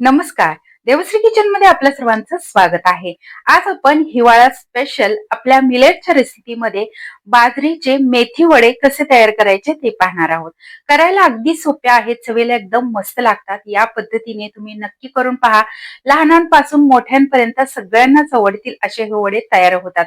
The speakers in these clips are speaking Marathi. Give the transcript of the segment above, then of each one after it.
नमस्कार. देवश्री किचनमध्ये आपल्या सर्वांचं स्वागत आहे. आज आपण हिवाळा स्पेशल आपल्या मिलेटच्या रेसिपीमध्ये बाजरीचे मेथी वडे कसे तयार करायचे ते पाहणार आहोत. करायला अगदी सोप्या आहेत चवीला एकदम मस्त लागतात. या पद्धतीने तुम्ही नक्की करून पहा. लहानांपासून मोठ्यांपर्यंत सगळ्यांनाच आवडतील असे हे वडे तयार होतात.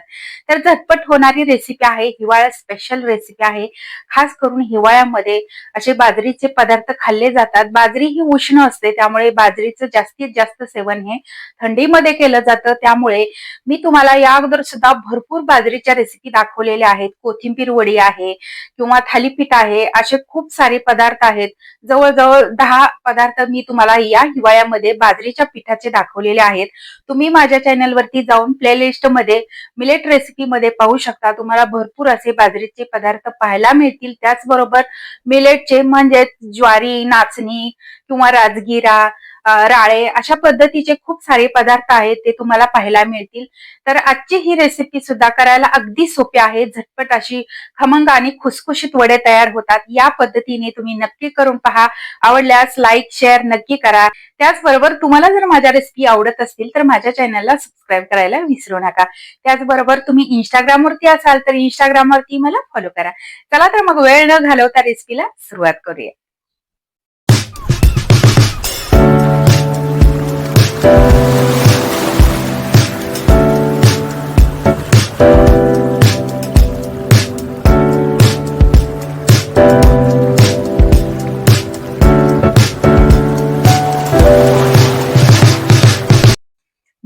तर झटपट होणारी रेसिपी आहे हिवाळा स्पेशल रेसिपी आहे. खास करून हिवाळ्यामध्ये असे बाजरीचे पदार्थ खाल्ले जातात. बाजरी ही उष्ण असते त्यामुळे बाजरीचं जास्तीत जास्त सेवन हे थंडीमध्ये केलं जातं. त्यामुळे मी तुम्हाला या अगोदर सुद्धा भरपूर बाजरीच्या रेसिपी दाखवलेल्या आहेत. कोथिंबीर वडी आहे किंवा थालीपीठ आहे. असे खूप सारे पदार्थ आहेत. जवळजवळ दहा पदार्थ मी तुम्हाला या हिवाळ्यामध्ये बाजरीच्या पिठाचे दाखवलेले आहेत. तुम्ही माझ्या चॅनलवरती जाऊन प्लेलिस्टमध्ये मिलेट रेसिपी मध्ये पाहू शकता. तुम्हाला भरपूर असे बाजरीचे पदार्थ पाहायला मिळतील. त्याचबरोबर मिलेटचे म्हणजे ज्वारी नाचणी किंवा राजगिरा राळे अशा पद्धतीचे खूप सारे पदार्थ आहेत ते तुम्हाला पाहायला मिळतील. तर आजची ही रेसिपी सुद्धा करायला अगदी सोपी आहे. झटपट अशी खमंग आणि खुसखुशीत वडे तयार होतात. या पद्धतीने तुम्ही नक्की करून पहा. आवडल्यास लाईक शेअर नक्की करा. त्याचबरोबर तुम्हाला जर माझ्या रेसिपी आवडत असतील तर माझ्या चॅनलला सबस्क्राईब करायला विसरू नका. त्याचबरोबर तुम्ही इंस्टाग्रामवरती असाल तर इंस्टाग्रामवरती मला फॉलो करा. चला तर मग वेळ न घालवता रेसिपीला सुरुवात करूया.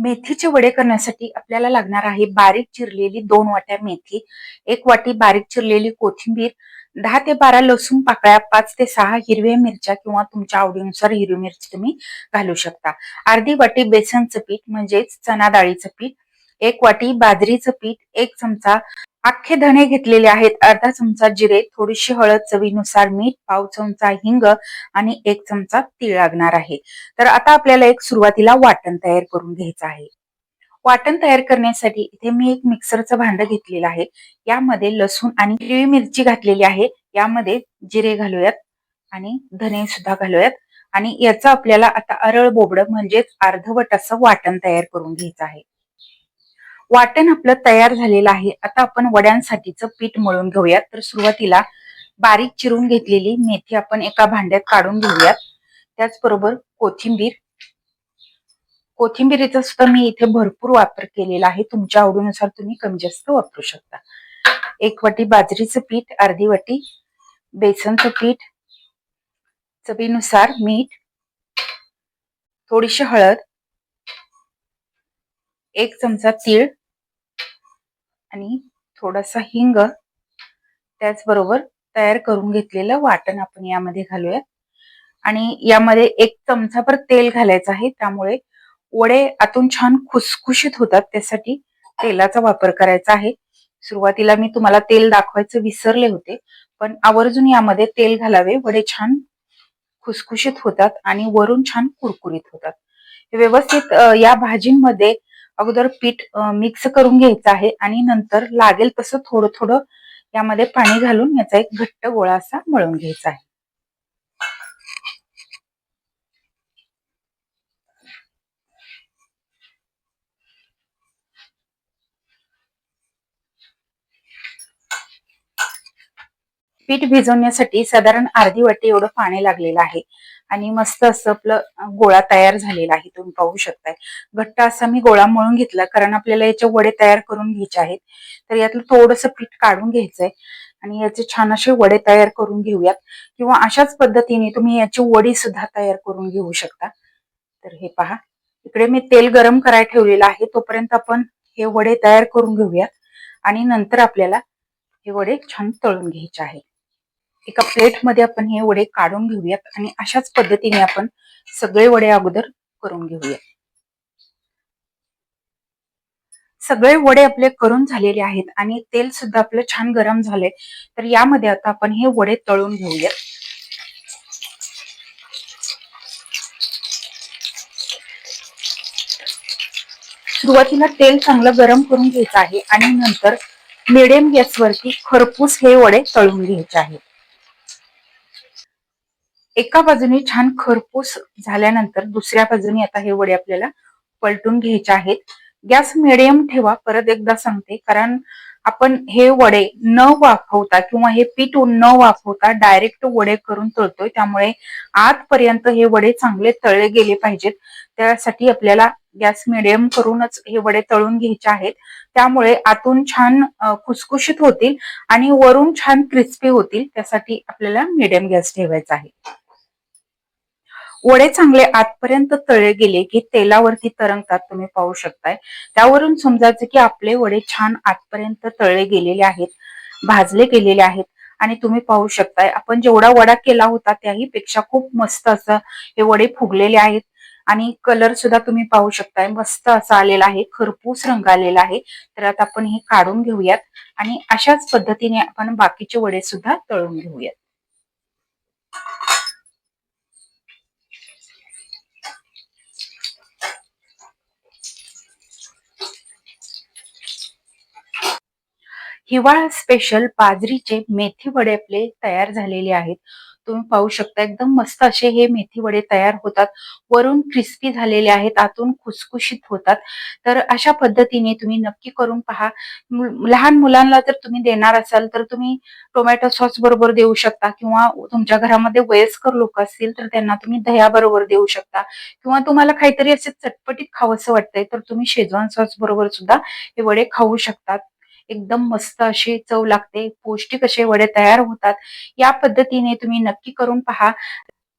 मेथीचे वडे करण्यासाठी आपल्याला लागणार आहे बारीक चिरलेली दोन वाट्या मेथी एक वाटी बारीक चिरलेली कोथिंबीर दहा ते बारा लसूण पाकळ्या पाच ते सहा हिरव्या मिरच्या किंवा तुमच्या आवडीनुसार हिरवी मिरची तुम्ही घालू शकता. अर्धी वाटी बेसनचं पीठ म्हणजेच चना डाळीचं पीठ एक वाटी बाजरीचं पीठ एक चमचा अख्खे धणे घेतलेले आहेत. अर्धा चमचा जिरे थोडीशी हळद चवीनुसार मीठ पाव चमचा हिंग आणि एक चमचा तीळ लागणार आहे. तर आता आपल्याला एक सुरुवातीला वाटण तयार करून घ्यायचं आहे. वाटण तयार करण्यासाठी इथे मी एक मिक्सरचं भांड घेतलेलं आहे. यामध्ये लसूण आणि हिरवी मिरची घातलेली आहे. यामध्ये जिरे घालूयात आणि धने सुद्धा घालूयात. आणि याचं आपल्याला आता अरळ बोबड म्हणजेच अर्धवट असं वाटण तयार करून घ्यायचं आहे. वाटण आपलं तयार झालेलं आहे. आता आपण वड्यांसाठीचं पीठ मळून घेऊयात. तर सुरुवातीला बारीक चिरून घेतलेली मेथी आपण एका भांड्यात काढून घेऊयात. त्याचबरोबर कोथिंबीर. कोथिंबीरीचा सुद्धा मी इथे भरपूर वापर केलेला आहे. तुमच्या आवडीनुसार तुम्ही कमी जास्त वापरू शकता. एक वाटी बाजरीचं पीठ अर्धी वाटी बेसनचं पीठ चवीनुसार मीठ थोडीशी हळद एक चमचा तीळ आणि थोडासा हिंग त्याचबरोबर तयार करून घेतलेलं वाटण आपण यामध्ये घालूयात. आणि यामध्ये एक चमचाभर तेल घालायचं आहे. त्यामुळे वडे आतून छान खुसखुशीत होतात. त्यासाठी तेलाचा वापर करायचा आहे. सुरुवातीला मी तुम्हाला तेल दाखवायचं विसरले होते पण आवर्जून यामध्ये तेल घालावे. वडे छान खुसखुशीत होतात आणि वरून छान कुरकुरीत होतात. व्यवस्थित या भाजींमध्ये अगोदर पीठ मिक्स करून घ्यायचं आहे आणि नंतर लागेल तसं थोडं थोडं यामध्ये पाणी घालून याचा एक घट्ट गोळा असा मळून घ्यायचा आहे. पीठ भिजवण्यासाठी साधारण अर्धी वाटी एवढं पाणी लागलेलं आहे. आणि मस्त असं आपलं गोळा तयार झालेला आहे तुम्ही पाहू शकताय. घट्ट असा मी गोळा मळून घेतला कारण आपल्याला याचे वडे तयार करून घ्यायचे आहेत. तर यातलं थोडस पीठ काढून घ्यायचंय आणि याचे छान असे वडे तयार करून घेऊयात. किंवा अशाच पद्धतीने तुम्ही याची वडी सुद्धा तयार करून घेऊ शकता. तर हे पहा. इकडे मी तेल गरम करायला ठेवलेलं आहे तोपर्यंत आपण हे वडे तयार करून घेऊयात. आणि नंतर आपल्याला हे वडे छान तळून घ्यायचे आहेत. एका प्लेटमध्ये आपण हे वडे काढून घेऊयात आणि अशाच पद्धतीने आपण सगळे वडे अगोदर करून घेऊया सगळे वडे आपले करून झालेले आहेत आणि तेल सुद्धा आपलं छान गरम झाले तर यामध्ये आता आपण हे वडे तळून घेऊयात. सुरुवातीला तेल चांगलं गरम करून घ्यायचं आहे आणि नंतर मिडियम गॅसवरती खरपूस हे वडे तळून घ्यायचे आहेत. एका बाजूने छान खरपूस झाल्यानंतर दुसऱ्या बाजूने आता हे वडे आपल्याला पलटून घ्यायचे आहेत. गॅस मिडियम ठेवा परत एकदा सांगते कारण आपण हे वडे न वाफवता किंवा हे पीठ न वाफवता डायरेक्ट वडे करून तळतोय. त्यामुळे आतपर्यंत हे वडे चांगले तळले गेले पाहिजेत. त्यासाठी आपल्याला गॅस मिडियम करूनच हे वडे तळून घ्यायचे आहेत. त्यामुळे आतून छान खुसखुशीत होतील आणि वरून छान क्रिस्पी होतील. त्यासाठी आपल्याला मिडियम गॅस ठेवायचा आहे. वडे चांगले आतपर्यंत तळे गेले की तेलावरती तरंगतात तुम्ही पाहू शकताय. त्यावरून समजायचं की आपले वडे छान आतपर्यंत तळले गेलेले आहेत भाजले गेलेले आहेत. आणि तुम्ही पाहू शकताय आपण जेवढा वडा केला होता त्याही पेक्षा खूप मस्त असं हे वडे फुगलेले आहेत. आणि कलर सुद्धा तुम्ही पाहू शकताय मस्त असा आलेला आहे खरपूस रंग आलेला आहे. तर आता आपण हे काढून घेऊयात आणि अशाच पद्धतीने आपण बाकीचे वडे सुद्धा तळून घेऊयात. हिवाळा स्पेशल बाजरीचे मेथी वडे आपले तयार झालेले आहेत. तुम्ही पाहू शकता एकदम मस्त असे हे मेथी वडे तयार होतात. वरून क्रिस्पी झालेले आहेत आतून खुसखुशीत होतात. तर अशा पद्धतीने तुम्ही नक्की करून पहा. लहान मुलांना जर तुम्ही देणार असाल तर तुम्ही टोमॅटो सॉस बरोबर देऊ शकता किंवा तुमच्या घरामध्ये वयस्कर लोक असतील तर त्यांना तुम्ही दह्याबरोबर देऊ शकता. किंवा तुम्हाला काहीतरी असे चटपटीत खावंसं वाटतंय तर तुम्ही शेजवान सॉस बरोबर सुद्धा हे वडे खाऊ शकतात. एकदम मस्त अशी चव लागते. पौष्टिक असे वडे तयार होतात. या पद्धतीने तुम्ही नक्की करून पहा.